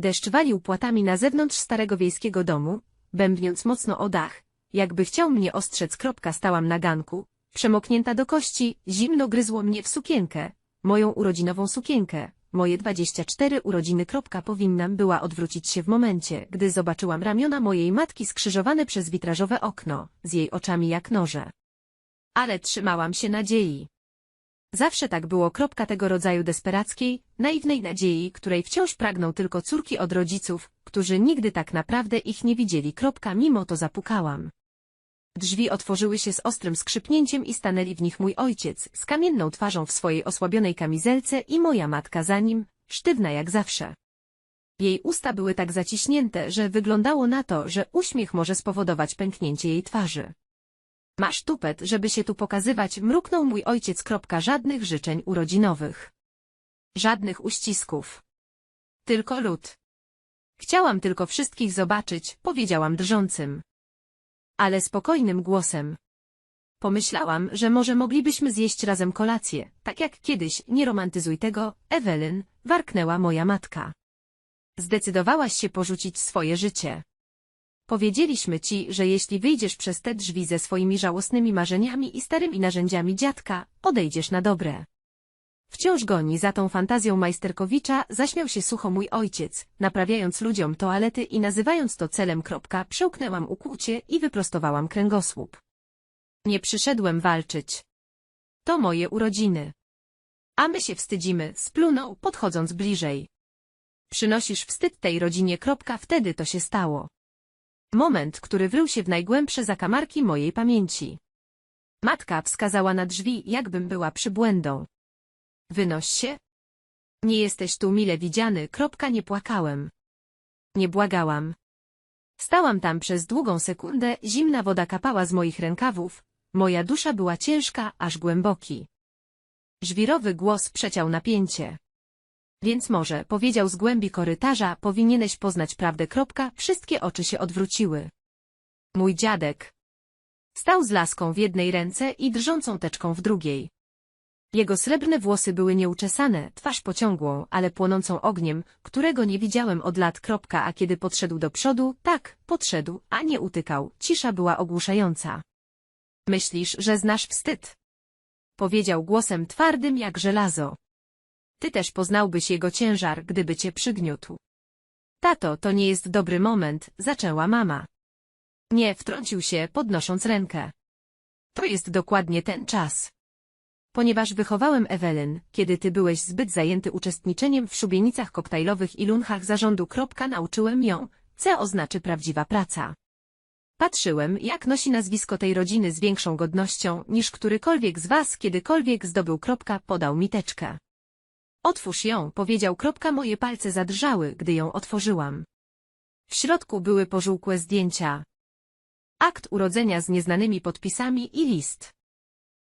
Deszcz walił płatami na zewnątrz starego wiejskiego domu, bębniąc mocno o dach, jakby chciał mnie ostrzec. Kropka stałam na ganku, przemoknięta do kości, zimno gryzło mnie w sukienkę, moją urodzinową sukienkę, moje 24 urodziny. Kropka powinnam była odwrócić się w momencie, gdy zobaczyłam ramiona mojej matki skrzyżowane przez witrażowe okno, z jej oczami jak noże. Ale trzymałam się nadziei. Zawsze tak było kropka tego rodzaju desperackiej, naiwnej nadziei, której wciąż pragną tylko córki od rodziców, którzy nigdy tak naprawdę ich nie widzieli. Kropka mimo to zapukałam. Drzwi otworzyły się z ostrym skrzypnięciem i stanęli w nich mój ojciec, z kamienną twarzą w swojej osłabionej kamizelce i moja matka za nim, sztywna jak zawsze. Jej usta były tak zaciśnięte, że wyglądało na to, że uśmiech może spowodować pęknięcie jej twarzy. Masz tupet, żeby się tu pokazywać, mruknął mój ojciec. Żadnych życzeń urodzinowych. Żadnych uścisków. Tylko lód. Chciałam tylko wszystkich zobaczyć, powiedziałam drżącym. Ale spokojnym głosem. Pomyślałam, że może moglibyśmy zjeść razem kolację, tak jak kiedyś, nie romantyzuj tego, Ewelyn, warknęła moja matka. Zdecydowałaś się porzucić swoje życie. Powiedzieliśmy ci, że jeśli wyjdziesz przez te drzwi ze swoimi żałosnymi marzeniami i starymi narzędziami dziadka, odejdziesz na dobre. Wciąż goni za tą fantazją Majsterkowicza, zaśmiał się sucho mój ojciec, naprawiając ludziom toalety i nazywając to celem. Kropka, przełknęłam ukłucie i wyprostowałam kręgosłup. Nie przyszedłem walczyć. To moje urodziny. A my się wstydzimy, splunął, podchodząc bliżej. Przynosisz wstyd tej rodzinie. Kropka, wtedy to się stało. Moment, który wrył się w najgłębsze zakamarki mojej pamięci. Matka wskazała na drzwi, jakbym była przybłędą. Wynoś się. Nie jesteś tu mile widziany. Kropka, nie płakałem. Nie błagałam. Stałam tam przez długą sekundę, zimna woda kapała z moich rękawów, moja dusza była ciężka, aż głęboki. Żwirowy głos przeciął napięcie. Więc może, powiedział z głębi korytarza, powinieneś poznać prawdę. Kropka, wszystkie oczy się odwróciły. Mój dziadek. Stał z laską w jednej ręce i drżącą teczką w drugiej. Jego srebrne włosy były nieuczesane, twarz pociągłą, ale płonącą ogniem, którego nie widziałem od lat. Kropka, a kiedy podszedł do przodu, tak, podszedł, a nie utykał, cisza była ogłuszająca. Myślisz, że znasz wstyd? Powiedział głosem twardym jak żelazo. Ty też poznałbyś jego ciężar, gdyby cię przygniótł. Tato, to nie jest dobry moment, zaczęła mama. Nie, wtrącił się, podnosząc rękę. To jest dokładnie ten czas. Ponieważ wychowałem Ewelyn, kiedy ty byłeś zbyt zajęty uczestniczeniem w szubienicach koktajlowych i lunchach zarządu. Nauczyłem ją, co oznaczy prawdziwa praca. Patrzyłem, jak nosi nazwisko tej rodziny z większą godnością, niż którykolwiek z was kiedykolwiek zdobył. Podał mi teczkę. Otwórz ją, powiedział. Kropka, moje palce zadrżały, gdy ją otworzyłam. W środku były pożółkłe zdjęcia. Akt urodzenia z nieznanymi podpisami i list.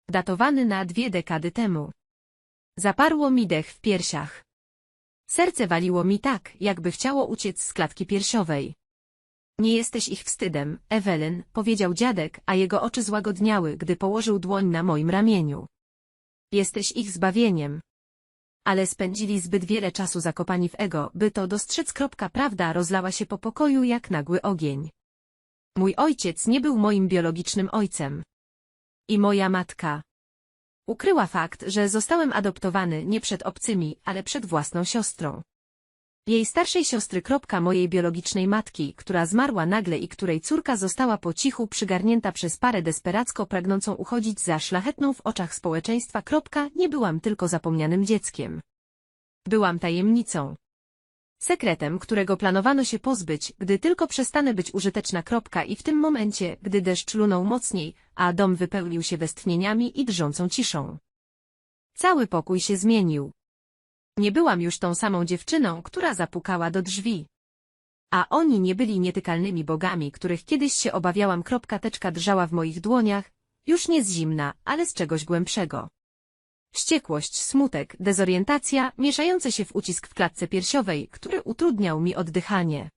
Datowany na dwie dekady temu. Zaparło mi dech w piersiach. Serce waliło mi tak, jakby chciało uciec z klatki piersiowej. Nie jesteś ich wstydem, Ewelyn, powiedział dziadek, a jego oczy złagodniały, gdy położył dłoń na moim ramieniu. Jesteś ich zbawieniem ale spędzili zbyt wiele czasu zakopani w ego, by to dostrzec. Prawda rozlała się po pokoju jak nagły ogień. Mój ojciec nie był moim biologicznym ojcem. I moja matka. Ukryła fakt, że zostałem adoptowany nie przed obcymi, ale przed własną siostrą. Jej starszej siostry. Mojej biologicznej matki, która zmarła nagle i której córka została po cichu przygarnięta przez parę desperacko pragnącą uchodzić za szlachetną w oczach społeczeństwa. Nie byłam tylko zapomnianym dzieckiem. Byłam tajemnicą. Sekretem, którego planowano się pozbyć, gdy tylko przestanę być użyteczna. I w tym momencie, gdy deszcz lunął mocniej, a dom wypełnił się westchnieniami i drżącą ciszą. Cały pokój się zmienił. Nie byłam już tą samą dziewczyną, która zapukała do drzwi. A oni nie byli nietykalnymi bogami, których kiedyś się obawiałam. Kropka teczka drżała w moich dłoniach, już nie z zimna, ale z czegoś głębszego. Wściekłość, smutek, dezorientacja, mieszające się w ucisk w klatce piersiowej, który utrudniał mi oddychanie.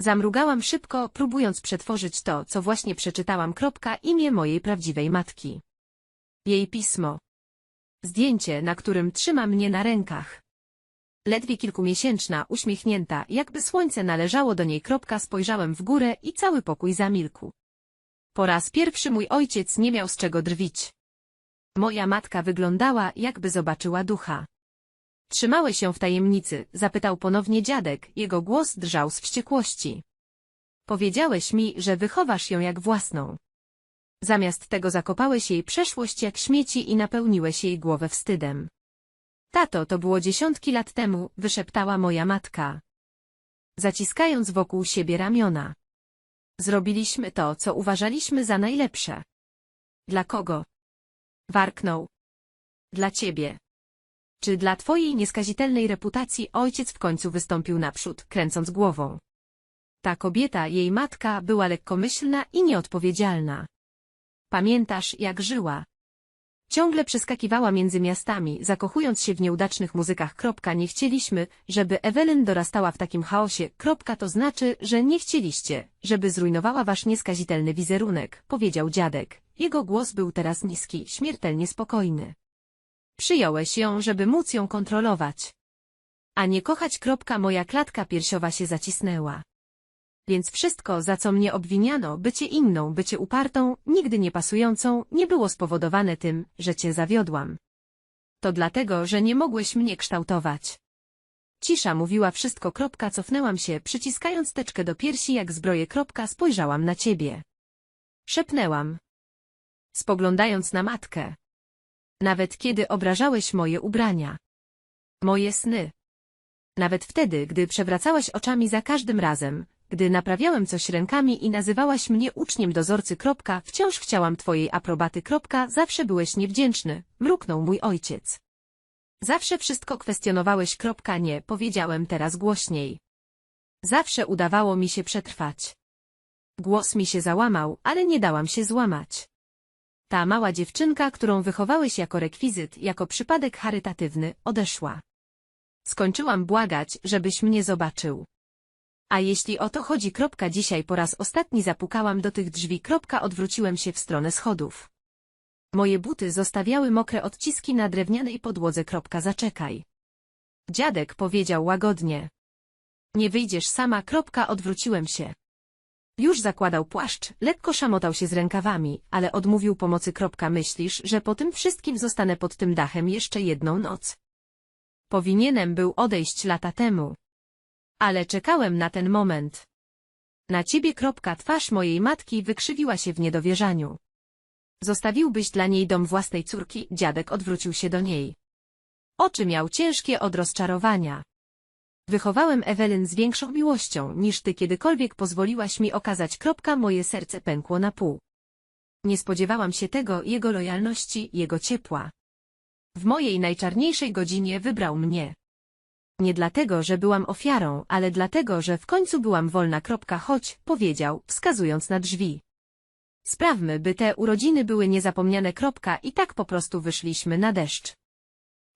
Zamrugałam szybko, próbując przetworzyć to, co właśnie przeczytałam. Kropka imię mojej prawdziwej matki. Jej pismo. Zdjęcie, na którym trzyma mnie na rękach. Ledwie kilkumiesięczna, uśmiechnięta, jakby słońce należało do niej kropka spojrzałem w górę i cały pokój zamilkł. Po raz pierwszy mój ojciec nie miał z czego drwić. Moja matka wyglądała, jakby zobaczyła ducha. Trzymałeś ją w tajemnicy, zapytał ponownie dziadek, jego głos drżał z wściekłości. Powiedziałeś mi, że wychowasz ją jak własną. Zamiast tego zakopałeś jej przeszłość jak śmieci i napełniłeś jej głowę wstydem. Tato, to było dziesiątki lat temu, wyszeptała moja matka. Zaciskając wokół siebie ramiona. Zrobiliśmy to, co uważaliśmy za najlepsze. Dla kogo? Warknął. Dla ciebie. Czy dla twojej nieskazitelnej reputacji ojciec w końcu wystąpił naprzód, kręcąc głową? Ta kobieta, jej matka, była lekkomyślna i nieodpowiedzialna. Pamiętasz, jak żyła? Ciągle przeskakiwała między miastami, zakochując się w nieudacznych muzykach. Kropka, nie chcieliśmy, żeby Ewelyn dorastała w takim chaosie. Kropka, to znaczy, że nie chcieliście, żeby zrujnowała wasz nieskazitelny wizerunek, powiedział dziadek. Jego głos był teraz niski, śmiertelnie spokojny. Przyjąłeś ją, żeby móc ją kontrolować. A nie kochać. Kropka, moja klatka piersiowa się zacisnęła. Więc wszystko, za co mnie obwiniano, bycie inną, bycie upartą, nigdy nie pasującą, nie było spowodowane tym, że cię zawiodłam. To dlatego, że nie mogłeś mnie kształtować. Cisza mówiła wszystko. Kropka, cofnęłam się, przyciskając teczkę do piersi jak zbroję. Kropka, spojrzałam na ciebie. Szepnęłam. Spoglądając na matkę. Nawet kiedy obrażałeś moje ubrania. Moje sny. Nawet wtedy, gdy przewracałaś oczami za każdym razem, gdy naprawiałem coś rękami i nazywałaś mnie uczniem dozorcy. Kropka, wciąż chciałam twojej aprobaty. Kropka, zawsze byłeś niewdzięczny, mruknął mój ojciec. Zawsze wszystko kwestionowałeś. Kropka, nie, powiedziałem teraz głośniej. Zawsze udawało mi się przetrwać. Głos mi się załamał, ale nie dałam się złamać. Ta mała dziewczynka, którą wychowałeś jako rekwizyt, jako przypadek charytatywny, odeszła. Skończyłam błagać, żebyś mnie zobaczył. A jeśli o to chodzi. Kropka, dzisiaj po raz ostatni zapukałam do tych drzwi. Kropka, odwróciłem się w stronę schodów. Moje buty zostawiały mokre odciski na drewnianej podłodze. Kropka, zaczekaj. Dziadek powiedział łagodnie. Nie wyjdziesz sama. Kropka, odwróciłem się. Już zakładał płaszcz, lekko szamotał się z rękawami, ale odmówił pomocy. Kropka, myślisz, że po tym wszystkim zostanę pod tym dachem jeszcze jedną noc? Powinienem był odejść lata temu. Ale czekałem na ten moment. Na ciebie kropka twarz mojej matki wykrzywiła się w niedowierzaniu. Zostawiłbyś dla niej dom własnej córki, dziadek odwrócił się do niej. Oczy miał ciężkie od rozczarowania. Wychowałem Ewelyn z większą miłością, niż ty kiedykolwiek pozwoliłaś mi okazać. Kropka, moje serce pękło na pół. Nie spodziewałam się tego, jego lojalności, jego ciepła. W mojej najczarniejszej godzinie wybrał mnie. Nie dlatego, że byłam ofiarą, ale dlatego, że w końcu byłam wolna. Choć, powiedział, wskazując na drzwi. Sprawmy, by te urodziny były niezapomniane. I tak po prostu wyszliśmy na deszcz.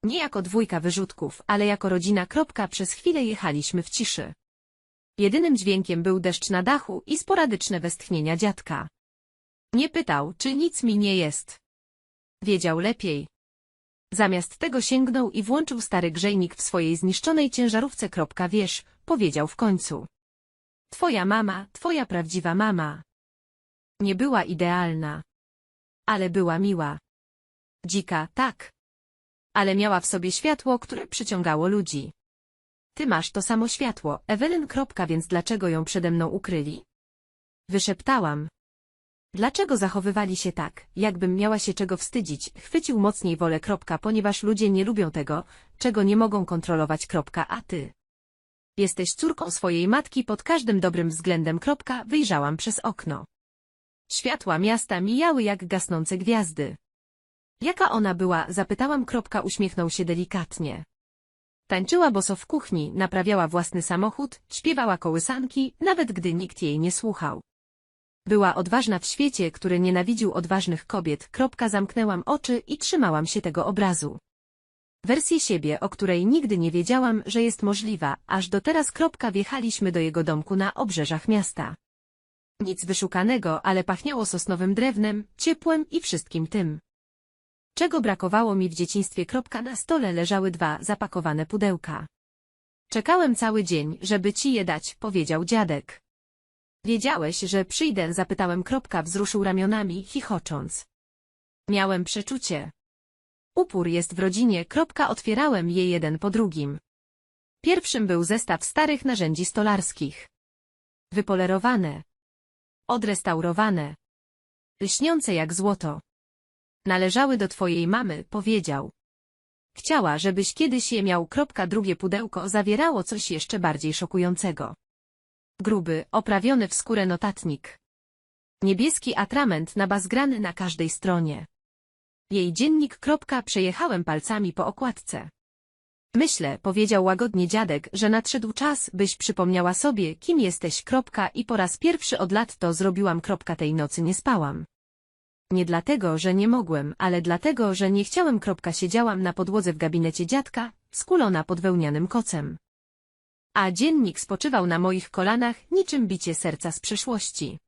Nie jako dwójka wyrzutków, ale jako rodzina. Przez chwilę jechaliśmy w ciszy. Jedynym dźwiękiem był deszcz na dachu i sporadyczne westchnienia dziadka. Nie pytał, czy nic mi nie jest. Wiedział lepiej. Zamiast tego sięgnął i włączył stary grzejnik w swojej zniszczonej ciężarówce. Wiesz, powiedział w końcu. Twoja mama, twoja prawdziwa mama. Nie była idealna. Ale była miła. Dzika, tak. Ale miała w sobie światło, które przyciągało ludzi. Ty masz to samo światło, Ewelyn. Więc dlaczego ją przede mną ukryli? Wyszeptałam. Dlaczego zachowywali się tak, jakbym miała się czego wstydzić? Chwycił mocniej wolę. Kropka, ponieważ ludzie nie lubią tego, czego nie mogą kontrolować. Kropka, a ty? Jesteś córką swojej matki pod każdym dobrym względem. Kropka, wyjrzałam przez okno. Światła miasta mijały jak gasnące gwiazdy. Jaka ona była? Zapytałam. Kropka, uśmiechnął się delikatnie. Tańczyła boso w kuchni, naprawiała własny samochód, śpiewała kołysanki, nawet gdy nikt jej nie słuchał. Była odważna w świecie, który nienawidził odważnych kobiet. Kropka zamknęłam oczy i trzymałam się tego obrazu. Wersję siebie, o której nigdy nie wiedziałam, że jest możliwa, aż do teraz. Kropka wjechaliśmy do jego domku na obrzeżach miasta. Nic wyszukanego, ale pachniało sosnowym drewnem, ciepłem i wszystkim tym. Czego brakowało mi w dzieciństwie. Kropka na stole leżały dwa zapakowane pudełka. Czekałem cały dzień, żeby ci je dać, powiedział dziadek. Wiedziałeś, że przyjdę, zapytałem kropka, wzruszył ramionami, chichocząc. Miałem przeczucie. Upór jest w rodzinie, kropka, otwierałem je jeden po drugim. Pierwszym był zestaw starych narzędzi stolarskich. Wypolerowane. Odrestaurowane. Lśniące jak złoto. Należały do twojej mamy, powiedział. Chciała, żebyś kiedyś je miał. Kropka, drugie pudełko zawierało coś jeszcze bardziej szokującego. Gruby, oprawiony w skórę notatnik. Niebieski atrament nabazgrany na każdej stronie. Jej dziennik. Kropka, przejechałem palcami po okładce. Myślę, powiedział łagodnie dziadek, że nadszedł czas, byś przypomniała sobie, kim jesteś. Kropka, I po raz pierwszy od lat to zrobiłam. Kropka, tej nocy nie spałam. Nie dlatego, że nie mogłem, ale dlatego, że nie chciałem. Kropka, siedziałam na podłodze w gabinecie dziadka, skulona pod wełnianym kocem. A dziennik spoczywał na moich kolanach, niczym bicie serca z przeszłości.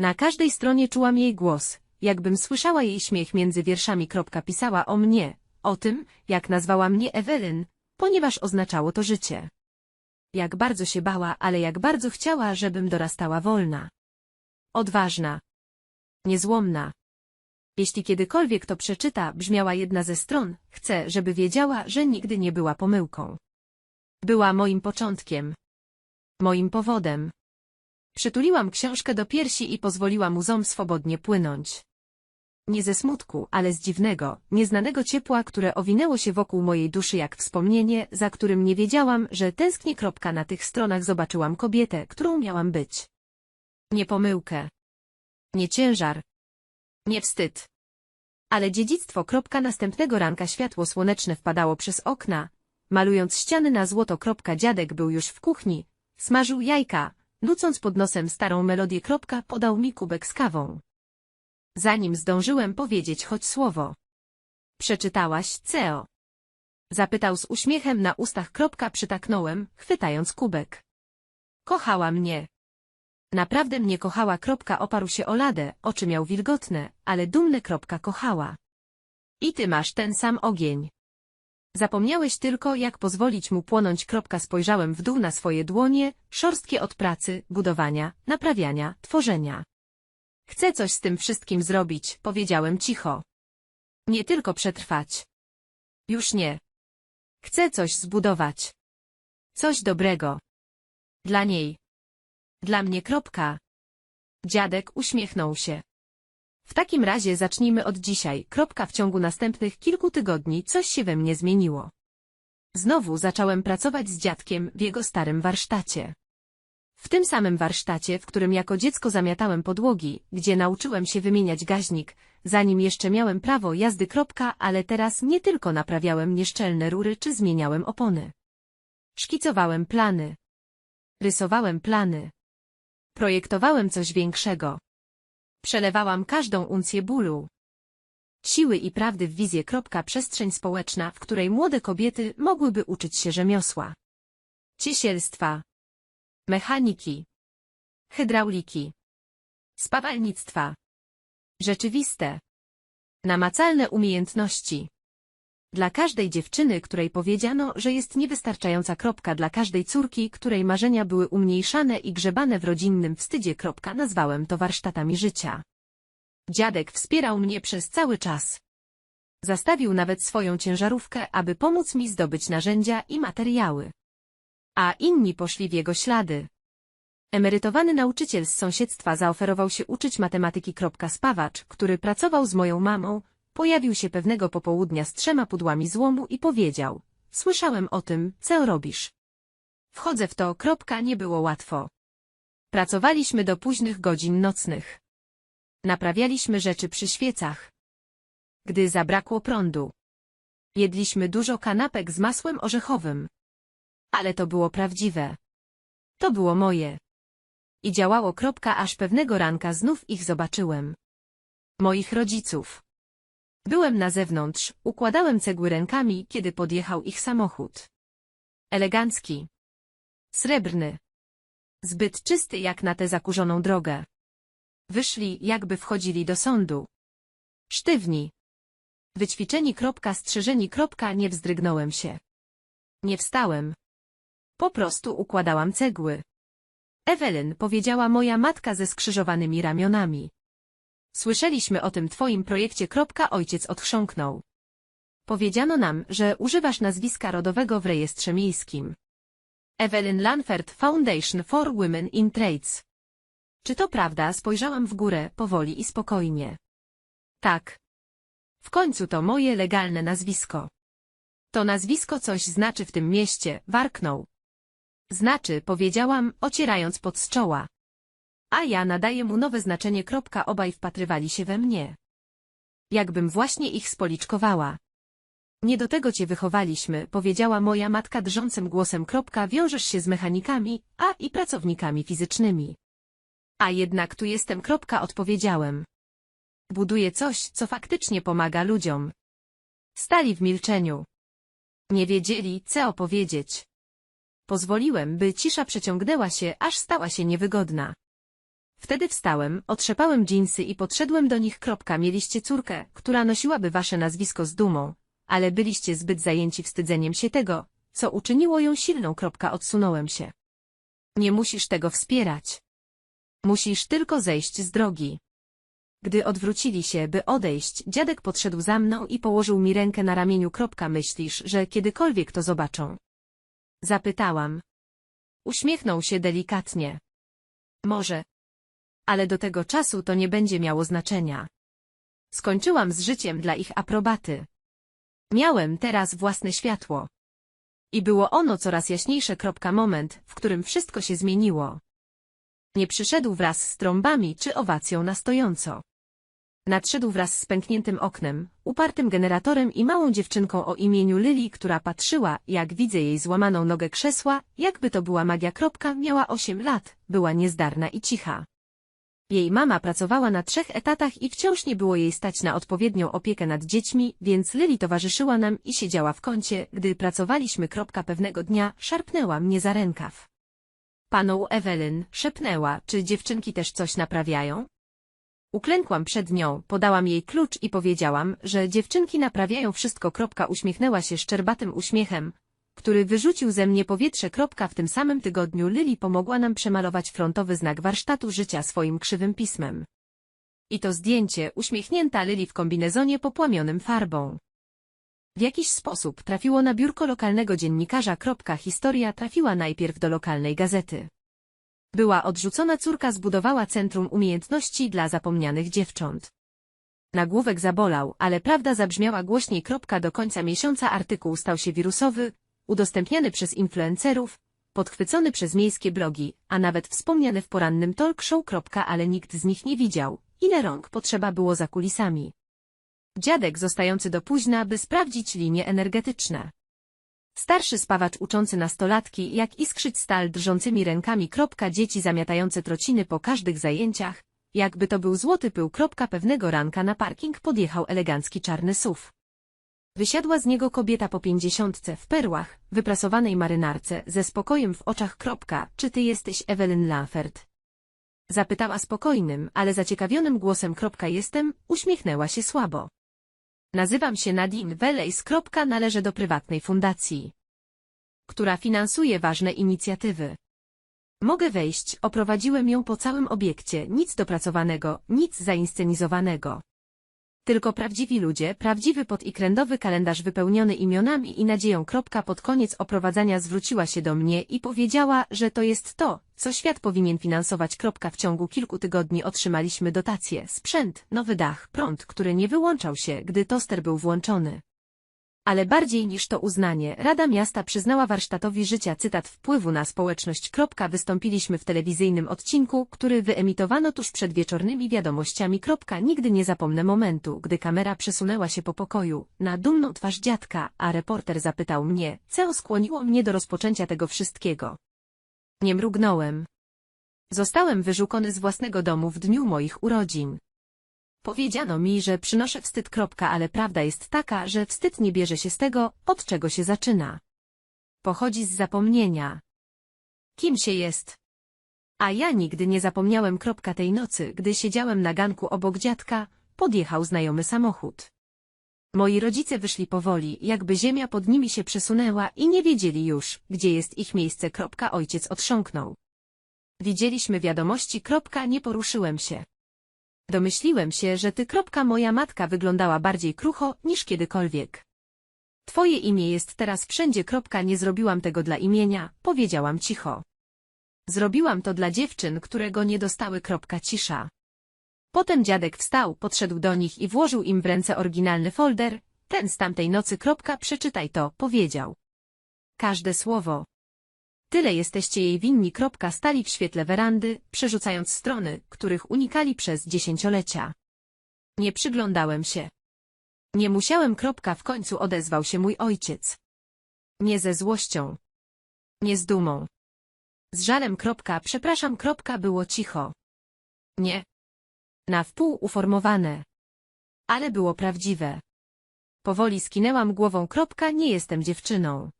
Na każdej stronie czułam jej głos, jakbym słyszała jej śmiech między wierszami. Pisała o mnie, o tym, jak nazwała mnie Ewelyn, ponieważ oznaczało to życie. Jak bardzo się bała, ale jak bardzo chciała, żebym dorastała wolna. Odważna. Niezłomna. Jeśli kiedykolwiek to przeczyta, brzmiała jedna ze stron, chcę, żeby wiedziała, że nigdy nie była pomyłką. Była moim początkiem. Moim powodem. Przytuliłam książkę do piersi i pozwoliłam łzom swobodnie płynąć. Nie ze smutku, ale z dziwnego, nieznanego ciepła, które owinęło się wokół mojej duszy jak wspomnienie, za którym nie wiedziałam, że tęsknię. Kropka na tych stronach zobaczyłam kobietę, którą miałam być. Nie pomyłkę. Nie ciężar. Nie wstyd. Ale dziedzictwo. Kropka następnego ranka światło słoneczne wpadało przez okna, malując ściany na złoto. Dziadek był już w kuchni, smażył jajka, nucąc pod nosem starą melodię. Podał mi kubek z kawą. Zanim zdążyłem powiedzieć choć słowo. Przeczytałaś, Ceo? Zapytał z uśmiechem na ustach. Przytaknąłem, chwytając kubek. Kochała mnie. Naprawdę mnie kochała. Oparł się o ladę, oczy miał wilgotne, ale dumne. Kochała. I ty masz ten sam ogień. Zapomniałeś tylko, jak pozwolić mu płonąć. Kropka spojrzałem w dół na swoje dłonie, szorstkie od pracy, budowania, naprawiania, tworzenia. Chcę coś z tym wszystkim zrobić, powiedziałem cicho. Nie tylko przetrwać. Już nie. Chcę coś zbudować. Coś dobrego. Dla niej. Dla mnie kropka. Dziadek uśmiechnął się. W takim razie zacznijmy od dzisiaj. Kropka w ciągu następnych kilku tygodni coś się we mnie zmieniło. Znowu zacząłem pracować z dziadkiem w jego starym warsztacie. W tym samym warsztacie, w którym jako dziecko zamiatałem podłogi, gdzie nauczyłem się wymieniać gaźnik, zanim jeszcze miałem prawo jazdy. Kropka, ale teraz nie tylko naprawiałem nieszczelne rury czy zmieniałem opony. Szkicowałem plany. Rysowałem plany. Projektowałem coś większego. Przelewałam każdą uncję bólu. Siły i prawdy w wizję. Przestrzeń społeczna, w której młode kobiety mogłyby uczyć się rzemiosła. Ciesielstwa, mechaniki, hydrauliki, spawalnictwa, rzeczywiste, namacalne umiejętności. Dla każdej dziewczyny, której powiedziano, że jest niewystarczająca kropka dla każdej córki, której marzenia były umniejszane i grzebane w rodzinnym wstydzie kropka nazwałem to warsztatami życia. Dziadek wspierał mnie przez cały czas. Zastawił nawet swoją ciężarówkę, aby pomóc mi zdobyć narzędzia i materiały a inni poszli w jego ślady. Emerytowany nauczyciel z sąsiedztwa zaoferował się uczyć matematyki. Spawacz, który pracował z moją mamą, pojawił się pewnego popołudnia z trzema pudłami złomu i powiedział, słyszałem o tym, co robisz. Wchodzę w to, kropka, nie było łatwo. Pracowaliśmy do późnych godzin nocnych. Naprawialiśmy rzeczy przy świecach. Gdy zabrakło prądu. Jedliśmy dużo kanapek z masłem orzechowym. Ale to było prawdziwe. To było moje. I działało kropka, aż pewnego ranka znów ich zobaczyłem. Moich rodziców. Byłem na zewnątrz, układałem cegły rękami, kiedy podjechał ich samochód. Elegancki. Srebrny. Zbyt czysty jak na tę zakurzoną drogę. Wyszli, jakby wchodzili do sądu. Sztywni. Wyćwiczeni kropka, strzeżeni kropka, nie wzdrygnąłem się. Nie wstałem. Po prostu układałam cegły. Ewelyn, powiedziała moja matka ze skrzyżowanymi ramionami. Słyszeliśmy o tym twoim projekcie. Ojciec odchrząknął. Powiedziano nam, że używasz nazwiska rodowego w rejestrze miejskim. Evelyn Lanford Foundation for Women in Trades. Czy to prawda? Spojrzałam w górę, powoli i spokojnie. Tak. W końcu to moje legalne nazwisko. To nazwisko coś znaczy w tym mieście, warknął. Znaczy, powiedziałam, ocierając pod z czoła. A ja nadaję mu nowe znaczenie. Obaj wpatrywali się we mnie. Jakbym właśnie ich spoliczkowała. Nie do tego cię wychowaliśmy, powiedziała moja matka drżącym głosem. Wiążesz się z mechanikami, a i pracownikami fizycznymi. A jednak tu jestem. Odpowiedziałem. Buduję coś, co faktycznie pomaga ludziom. Stali w milczeniu. Nie wiedzieli, co opowiedzieć. Pozwoliłem, by cisza przeciągnęła się, aż stała się niewygodna. Wtedy wstałem, otrzepałem dżinsy i podszedłem do nich. Kropka, mieliście córkę, która nosiłaby wasze nazwisko z dumą, ale byliście zbyt zajęci wstydzeniem się tego, co uczyniło ją silną. Kropka, odsunąłem się. Nie musisz tego wspierać. Musisz tylko zejść z drogi. Gdy odwrócili się, by odejść, dziadek podszedł za mną i położył mi rękę na ramieniu. Kropka, myślisz, że kiedykolwiek to zobaczą? Zapytałam. Uśmiechnął się delikatnie. Może. Ale do tego czasu to nie będzie miało znaczenia. Skończyłam z życiem dla ich aprobaty. Miałem teraz własne światło. I było ono coraz jaśniejsze. Kropka, moment, w którym wszystko się zmieniło. Nie przyszedł wraz z trąbami czy owacją na stojąco. Nadszedł wraz z pękniętym oknem, upartym generatorem i małą dziewczynką o imieniu Lili, która patrzyła, jak widzę jej złamaną nogę krzesła, jakby to była magia. Kropka, miała osiem lat, była niezdarna i cicha. Jej mama pracowała na trzech etatach i wciąż nie było jej stać na odpowiednią opiekę nad dziećmi, więc Lili towarzyszyła nam i siedziała w kącie, gdy pracowaliśmy. Kropka pewnego dnia szarpnęła mnie za rękaw. Panu Ewelyn, szepnęła, czy dziewczynki też coś naprawiają? Uklękłam przed nią, podałam jej klucz i powiedziałam, że dziewczynki naprawiają wszystko. Kropka uśmiechnęła się szczerbatym uśmiechem, który wyrzucił ze mnie powietrze. W tym samym tygodniu Lili pomogła nam przemalować frontowy znak warsztatu życia swoim krzywym pismem. I to zdjęcie, uśmiechnięta Lili w kombinezonie popłamionym farbą. W jakiś sposób trafiło na biurko lokalnego dziennikarza. Historia trafiła najpierw do lokalnej gazety. Była odrzucona córka zbudowała Centrum Umiejętności dla Zapomnianych Dziewcząt. Nagłówek zabolał, ale prawda zabrzmiała głośniej. Do końca miesiąca artykuł stał się wirusowy, udostępniany przez influencerów, podchwycony przez miejskie blogi, a nawet wspomniany w porannym talk show. Ale nikt z nich nie widział, ile rąk potrzeba było za kulisami. Dziadek zostający do późna, by sprawdzić linie energetyczne. Starszy spawacz uczący nastolatki, jak iskrzyć stal drżącymi rękami. Dzieci zamiatające trociny po każdych zajęciach, jakby to był złoty pył. Pewnego ranka na parking podjechał elegancki czarny SUV. Wysiadła z niego kobieta po pięćdziesiątce w perłach, wyprasowanej marynarce, ze spokojem w oczach. Kropka, czy ty jesteś Evelyn Lanford? Zapytała spokojnym, ale zaciekawionym głosem. Kropka, jestem, uśmiechnęła się słabo. Nazywam się Nadine Welejs. Kropka, należę do prywatnej fundacji, która finansuje ważne inicjatywy. Mogę wejść, oprowadziłem ją po całym obiekcie, nic dopracowanego, nic zainscenizowanego. Tylko prawdziwi ludzie, prawdziwy pod i krędowy kalendarz wypełniony imionami i nadzieją. Pod koniec oprowadzania zwróciła się do mnie i powiedziała, że to jest to, co świat powinien finansować. W ciągu kilku tygodni otrzymaliśmy dotacje, sprzęt, nowy dach, prąd, który nie wyłączał się, gdy toster był włączony. Ale bardziej niż to uznanie, Rada Miasta przyznała warsztatowi życia cytat wpływu na społeczność. Wystąpiliśmy w telewizyjnym odcinku, który wyemitowano tuż przed wieczornymi wiadomościami. Nigdy nie zapomnę momentu, gdy kamera przesunęła się po pokoju, na dumną twarz dziadka, a reporter zapytał mnie, co skłoniło mnie do rozpoczęcia tego wszystkiego. Nie mrugnąłem. Zostałem wyżukony z własnego domu w dniu moich urodzin. Powiedziano mi, że przynoszę wstyd. Ale prawda jest taka, że wstyd nie bierze się z tego, od czego się zaczyna. Pochodzi z zapomnienia. Kim się jest? A ja nigdy nie zapomniałem. Tej nocy, gdy siedziałem na ganku obok dziadka, podjechał znajomy samochód. Moi rodzice wyszli powoli, jakby ziemia pod nimi się przesunęła i nie wiedzieli już, gdzie jest ich miejsce. Ojciec otrząknął. Widzieliśmy wiadomości. Nie poruszyłem się. Domyśliłem się, że ty. Moja matka wyglądała bardziej krucho niż kiedykolwiek. Twoje imię jest teraz wszędzie. Nie zrobiłam tego dla imienia, powiedziałam cicho. Zrobiłam to dla dziewczyn, które go nie dostały. Cisza. Potem dziadek wstał, podszedł do nich i włożył im w ręce oryginalny folder. Ten z tamtej nocy. Przeczytaj to, powiedział. Każde słowo. Tyle jesteście jej winni. Stali w świetle werandy, przerzucając strony, których unikali przez dziesięciolecia. Nie przyglądałem się. Nie musiałem. W końcu odezwał się mój ojciec. Nie ze złością. Nie z dumą. Z żalem. Przepraszam. Było cicho. Nie. Na wpół uformowane. Ale było prawdziwe. Powoli skinęłam głową. Nie jestem dziewczyną.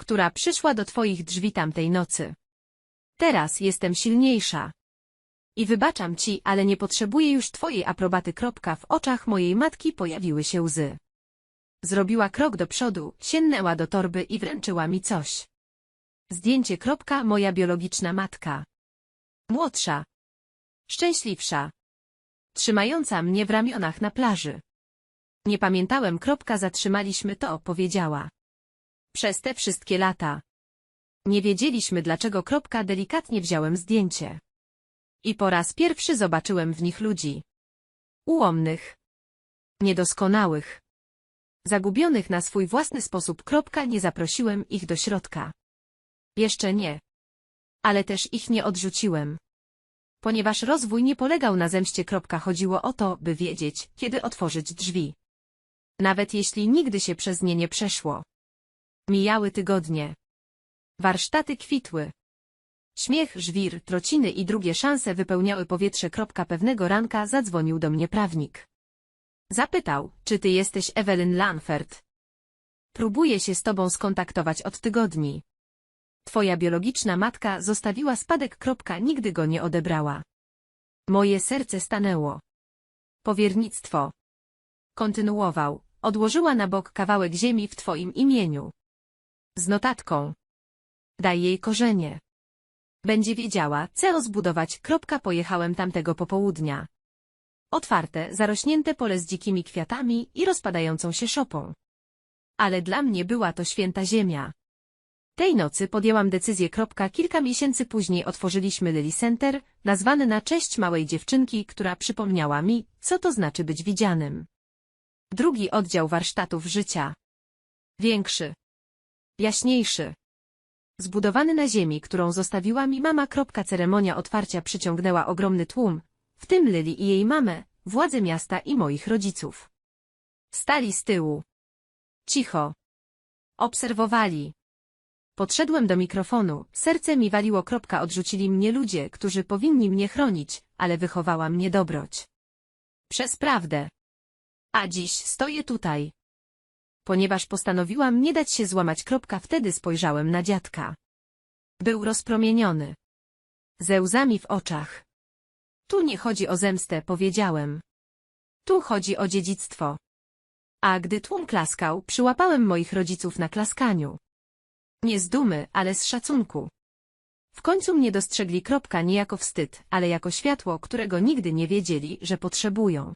Która przyszła do twoich drzwi tamtej nocy. Teraz jestem silniejsza. I wybaczam ci, ale nie potrzebuję już twojej aprobaty. Kropka, w oczach mojej matki pojawiły się łzy. Zrobiła krok do przodu, sięgnęła do torby i wręczyła mi coś. Zdjęcie. Kropka, moja biologiczna matka. Młodsza. Szczęśliwsza. Trzymająca mnie w ramionach na plaży. Nie pamiętałem. Kropka, zatrzymaliśmy to, powiedziała. Przez te wszystkie lata. Nie wiedzieliśmy dlaczego. Kropka, delikatnie wziąłem zdjęcie. I po raz pierwszy zobaczyłem w nich ludzi. Ułomnych. Niedoskonałych. Zagubionych na swój własny sposób. Kropka, nie zaprosiłem ich do środka. Jeszcze nie. Ale też ich nie odrzuciłem. Ponieważ rozwój nie polegał na zemście. Kropka, chodziło o to, by wiedzieć, kiedy otworzyć drzwi. Nawet jeśli nigdy się przez nie nie przeszło. Mijały tygodnie. Warsztaty kwitły. Śmiech, żwir, trociny i drugie szanse wypełniały powietrze. Pewnego ranka zadzwonił do mnie prawnik. Zapytał, czy ty jesteś Evelyn Lanford. Próbuję się z tobą skontaktować od tygodni. Twoja biologiczna matka zostawiła spadek. Nigdy go nie odebrała. Moje serce stanęło. Powiernictwo. Kontynuował. Odłożyła na bok kawałek ziemi w twoim imieniu. Z notatką. Daj jej korzenie. Będzie wiedziała, co zbudować. Kropka, pojechałem tamtego popołudnia. Otwarte, zarośnięte pole z dzikimi kwiatami i rozpadającą się szopą. Ale dla mnie była to święta ziemia. Tej nocy podjęłam decyzję. Kropka, kilka miesięcy później otworzyliśmy Lily Center, nazwane na cześć małej dziewczynki, która przypomniała mi, co to znaczy być widzianym. Drugi oddział warsztatów życia. Większy. Jaśniejszy. Zbudowany na ziemi, którą zostawiła mi mama. Ceremonia otwarcia przyciągnęła ogromny tłum, w tym Lily i jej mamę, władze miasta i moich rodziców. Stali z tyłu. Cicho. Obserwowali. Podszedłem do mikrofonu, serce mi waliło. Odrzucili mnie ludzie, którzy powinni mnie chronić, ale wychowała mnie dobroć. Przez prawdę. A dziś stoję tutaj. Ponieważ postanowiłam nie dać się złamać. Kropka, wtedy spojrzałem na dziadka. Był rozpromieniony. Ze łzami w oczach. Tu nie chodzi o zemstę, powiedziałem. Tu chodzi o dziedzictwo. A gdy tłum klaskał, przyłapałem moich rodziców na klaskaniu. Nie z dumy, ale z szacunku. W końcu mnie dostrzegli. Kropka, nie jako wstyd, ale jako światło, którego nigdy nie wiedzieli, że potrzebują.